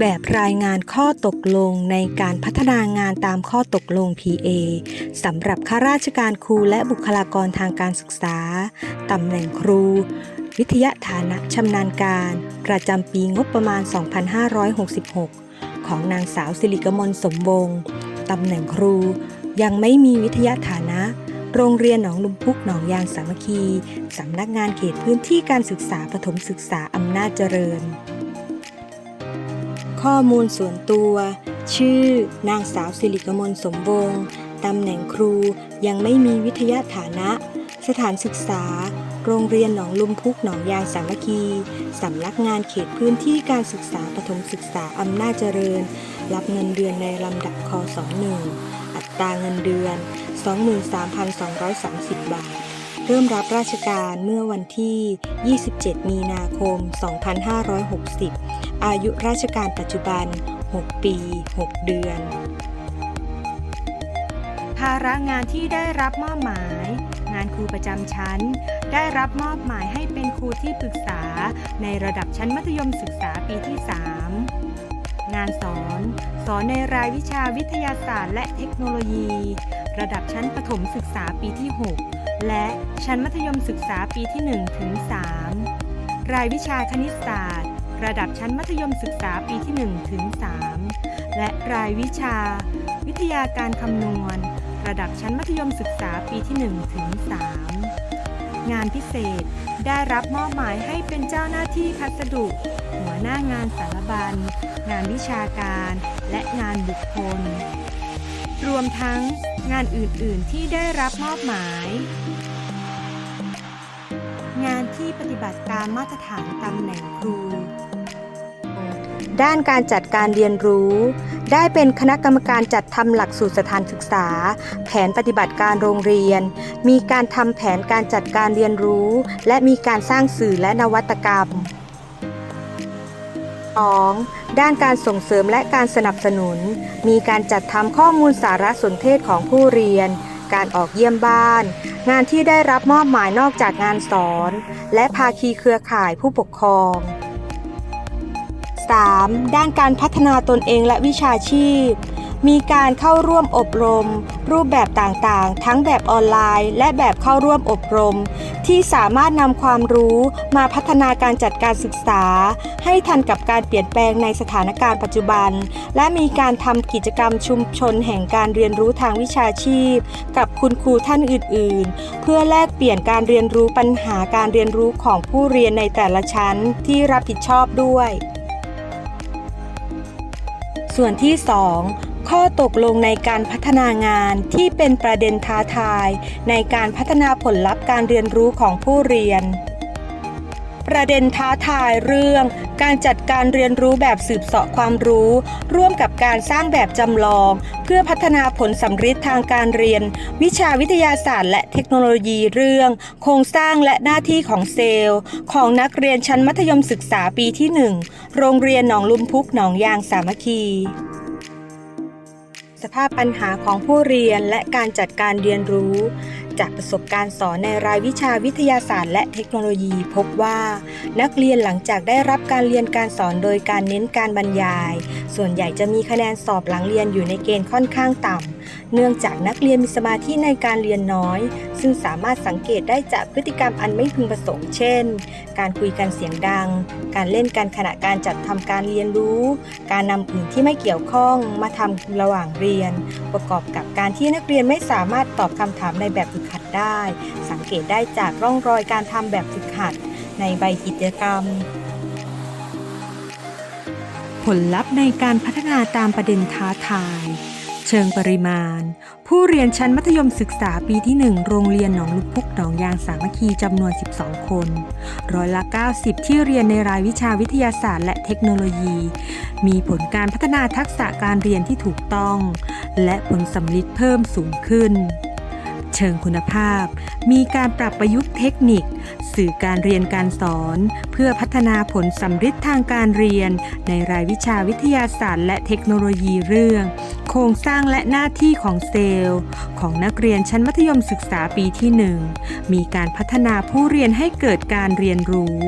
แบบรายงานข้อตกลงในการพัฒนางานตามข้อตกลง PA สำหรับข้าราชการครูและบุคลากรทางการศึกษา ตำแหน่งครู วิทยาฐานะชำนาญการ ประจำปีงบประมาณ 2566 ของนางสาวสิริกมลสมวงตำแหน่งครู ยังไม่มีวิทยาฐานะโรงเรียนหนองลุมพุกหนองยางสามัคคี สำนักงานเขตพื้นที่การศึกษาปฐมศึกษาอำนาจเจริญ ข้อมูลส่วนตัว ชื่อนางสาวสิริกมลสมวงตำแหน่งครูยังไม่มีวิทยาฐานะ สถานศึกษา โรงเรียนหนองลุมพุกหนองยางสามัคคีสำนักงานเขตพื้นที่การศึกษาปฐมศึกษาอำนาจเจริญ รับเงินเดือนในลำดับคศ1อัตราเงินเดือน 23,230 บาท เริ่มรับราชการเมื่อวันที่ 27 มีนาคม 2560 อายุราชการปัจจุบัน 6 ปี 6 เดือน ภาระงานที่ได้รับมอบหมาย งานครูประจำชั้น ได้รับมอบหมายให้เป็นครูที่ปรึกษาในระดับชั้นมัธยมศึกษาปีที่ 3 งานสอน สอนในรายวิชาวิทยาศาสตร์และเทคโนโลยี ระดับชั้นประถมศึกษาปีที่ 6 และชั้นมัธยมศึกษาปีที่1ถึง3รายวิชาคณิตศาสตร์ ระดับชั้นมัธยมศึกษาปีที่1ถึง3และรายวิชา วิทยาการคำนวณ ระดับชั้นมัธยมศึกษาปีที่1ถึง3งานพิเศษได้รับมอบหมายให้เป็นเจ้าหน้าที่พัสดุ หัวหน้างานสารบัญ งานวิชาการ และงานบุคคล รวมทั้งงานอื่น ๆ ที่ได้รับมอบหมาย งานที่ปฏิบัติตามมาตรฐานตำแหน่งครู ด้านการจัดการเรียนรู้ ได้เป็นคณะกรรมการจัดทำหลักสูตรสถานศึกษา แผนปฏิบัติการโรงเรียน มีการทำแผนการจัดการเรียนรู้ และมีการสร้างสื่อและนวัตกรรม 2. ด้านการส่งเสริมและการสนับสนุน มีการจัดทำข้อมูลสารสนเทศของผู้เรียน การออกเยี่ยมบ้าน งานที่ได้รับมอบหมายนอกจากงานสอน และภาคีเครือข่ายผู้ปกครอง 3. ด้านการพัฒนาตนเองและวิชาชีพ มีการเข้าร่วมอบรม รูปแบบต่างๆ ทั้งแบบออนไลน์ และแบบเข้าร่วมอบรม ที่สามารถนำความรู้มาพัฒนาการจัดการศึกษา ให้ทันกับการเปลี่ยนแปลงในสถานการณ์ปัจจุบัน และมีการทำกิจกรรมชุมชนแห่งการเรียนรู้ทางวิชาชีพ กับคุณครูท่านอื่น ๆ เพื่อแลกเปลี่ยนการเรียนรู้ปัญหาการเรียนรู้ของผู้เรียนในแต่ละชั้นที่รับผิดชอบด้วย ส่วนที่ 2 ข้อตกลงในการพัฒนางานที่เป็นประเด็นท้าทาย ในการพัฒนาผลลัพธ์การเรียนรู้ของผู้เรียน ประเด็นท้าทายเรื่อง การจัดการเรียนรู้แบบสืบเสาะความรู้ ร่วมกับการสร้างแบบจำลอง เพื่อพัฒนาผลสำฤทธิ์ทางการเรียน วิชาวิทยาศาสตร์ และเทคโนโลยีเรื่อง โครงสร้างและหน้าที่ของเซลล์ ของนักเรียนชั้นมัธยมศึกษาปีที่ 1 โรงเรียนหนองลุมพุกหนองยางสามัคคี สภาพปัญหาของผู้เรียนและการจัดการเรียนรู้ จากประสบการณ์สอนในรายวิชาวิทยาศาสตร์และเทคโนโลยี พบว่า นักเรียนหลังจากได้รับการเรียนการสอนโดยการเน้นการบรรยาย ส่วนใหญ่จะมีคะแนนสอบหลังเรียนอยู่ในเกณฑ์ค่อนข้างต่ำ เนื่องจากนักเรียนมีสมาธิในการเรียนน้อย ซึ่งสามารถสังเกตได้จากพฤติกรรมอันไม่พึงประสงค์เช่น การคุยกันเสียงดัง การเล่นกันขณะการจัดทำการเรียนรู้ การนำอื่นที่ไม่เกี่ยวข้องมาทำระหว่างเรียน ประกอบกับการที่นักเรียนไม่สามารถตอบคำถามในแบบฝึกหัดได้ สังเกตได้จากร่องรอยการทำแบบฝึกหัดในใบกิจกรรม ผลลัพธ์ในการพัฒนาตามประเด็นท้าทาย เชิงปริมาณ ผู้เรียนชั้นมัธยมศึกษาปีที่ 1 โรงเรียนหนองลุกพุกหนองยางสามัคคีจำนวน 12 คน ร้อยละ 90 ที่เรียนในรายวิชาวิทยาศาสตร์และเทคโนโลยี มีผลการพัฒนาทักษะการเรียนที่ถูกต้อง และผลสำลิดเพิ่มสูงขึ้น เชิงคุณภาพ มีการปรับประยุกต์เทคนิค สื่อการเรียนการสอน เพื่อพัฒนาผลสำฤทธิ์ทางการเรียน ในรายวิชาวิทยาศาสตร์ และเทคโนโลยีเรื่อง โครงสร้างและหน้าที่ของเซลล์ ของนักเรียนชั้นมัธยมศึกษาปีที่ 1 มีการพัฒนาผู้เรียนให้เกิดการเรียนรู้